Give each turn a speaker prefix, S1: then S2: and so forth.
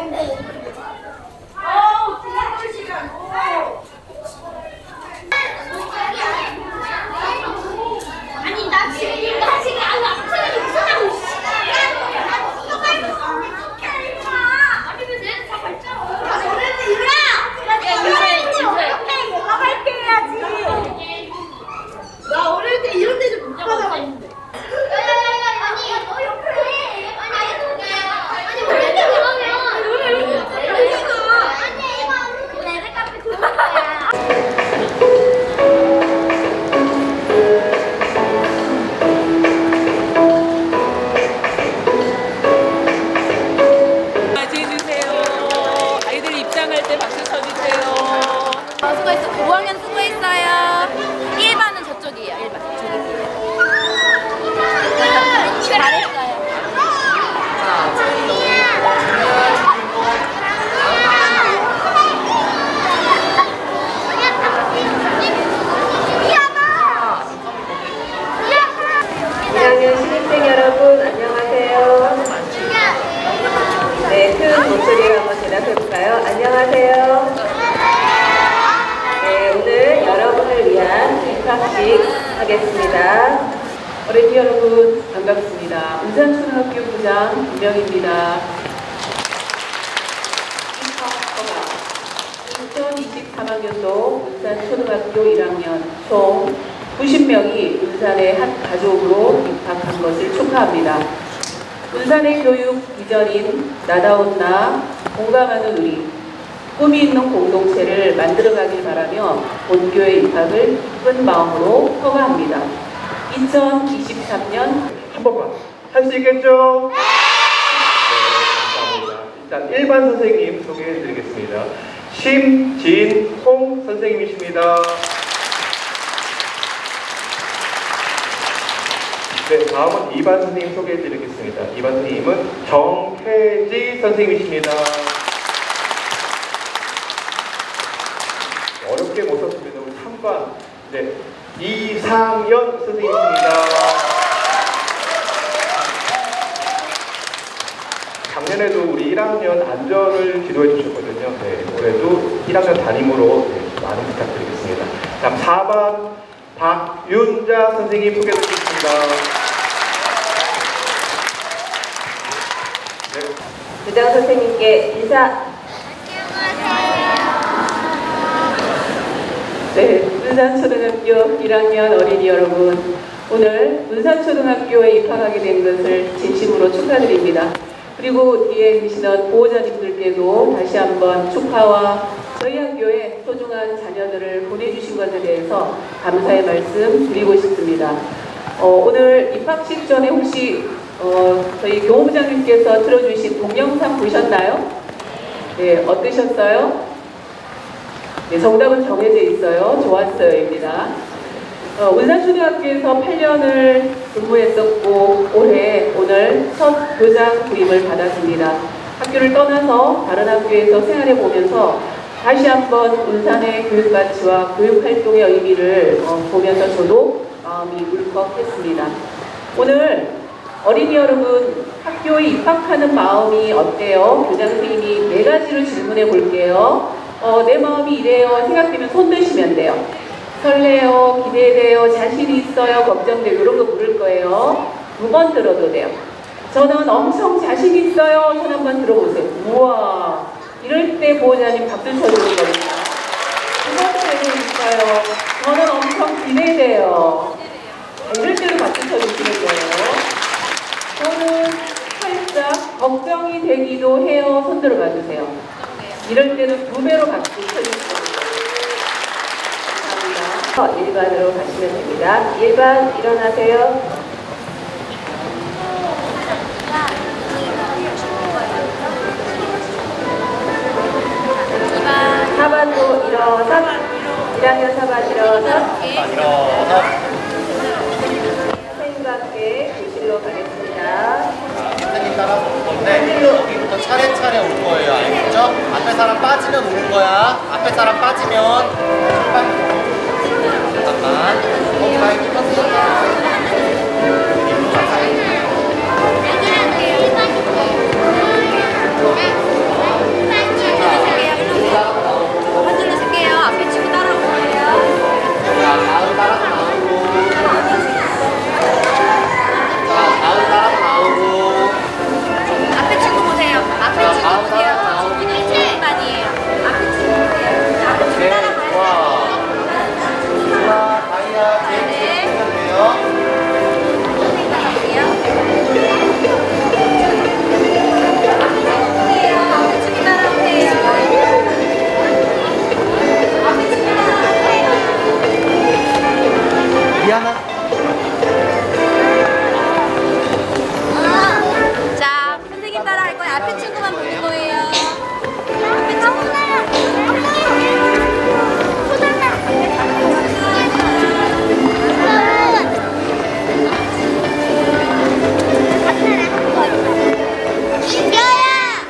S1: 아니
S2: 입학식 하겠습니다. 어린이 여러분 반갑습니다. 운산초등학교 부장 김명입니다. 입학 허가 2023학년도 운산초등학교 1학년 총 90명이 운산의 한 가족으로 입학한 것을 축하합니다. 운산의 교육 비전인 나다운 나, 공감하는 우리, 꿈이 있는 공동체를 만들어가길 바라며 본교의 입학을 기쁜 마음으로 허가합니다. 2023년
S3: 한 번만 할 수 있겠죠? 네, 감사합니다. 일단 일반 선생님 소개해 드리겠습니다. 심진홍 선생님이십니다. 네, 다음은 2반 선생님 소개해 드리겠습니다. 2반 선생님은 정혜지 선생님이십니다. 어렵게 모셨습니다. 우리 3반, 네, 이상연 선생님입니다. 작년에도 우리 1학년 안전을 기도해 주셨거든요. 네, 올해도 1학년 담임으로 네, 많은 부탁드리겠습니다. 다음 4반 박윤자 선생님 소개해 드리겠습니다. 네,
S2: 부장 선생님께 인사. 네, 문산초등학교 1학년 어린이 여러분, 오늘 문산초등학교에 입학하게 된 것을 진심으로 축하드립니다. 그리고 뒤에 계시던 보호자님들께도 다시 한번 축하와 저희 학교에 소중한 자녀들을 보내주신 것에 대해서 감사의 말씀 드리고 싶습니다. 어, 오늘 입학식 전에 혹시 어, 저희 교무부장님께서 틀어주신 동영상 보셨나요? 네, 어떠셨어요? 네, 정답은 정해져 있어요. 좋았어요입니다. 어, 운산초등학교에서 8년을 근무했었고 올해 오늘 첫 교장 부임을 받았습니다. 학교를 떠나서 다른 학교에서 생활해 보면서 다시 한번 운산의 교육 가치와 교육 활동의 의미를 어, 보면서 저도 마음이 울컥했습니다. 오늘 어린이 여러분 학교에 입학하는 마음이 어때요? 교장 선생님이 네 가지로 질문해 볼게요. 어, 내 마음이 이래요. 생각되면 손 드시면 돼요. 설레요, 기대돼요, 자신이 있어요, 걱정돼요. 이런 거 물을 거예요. 두 번 들어도 돼요. 저는 엄청 자신 있어요. 손 한번 들어보세요. 우와. 이럴 때 보호자님 박수 쳐주는 겁니다. 두 번째는 있어요. 저는 엄청 기대돼요. 이럴 때도 박수 쳐주시는 거예요. 저는 살짝 걱정이 되기도 해요. 손 들어봐 주세요. 이럴 때는 두 배로 박수 쳐주시면 감사합니다. 1반으로 가시면 됩니다. 1반 일어나세요. 4반도 일어서 1학년 4반 일어서 선생님과 함께 교실로 가겠습니다.
S4: 선생님 따라서 올 건데 여기부터 차례차례 올 거예요. 알겠죠? 앞에 사람 빠지면 오는 거야. 앞에 사람 빠지면 잠깐만.
S5: 一样呢。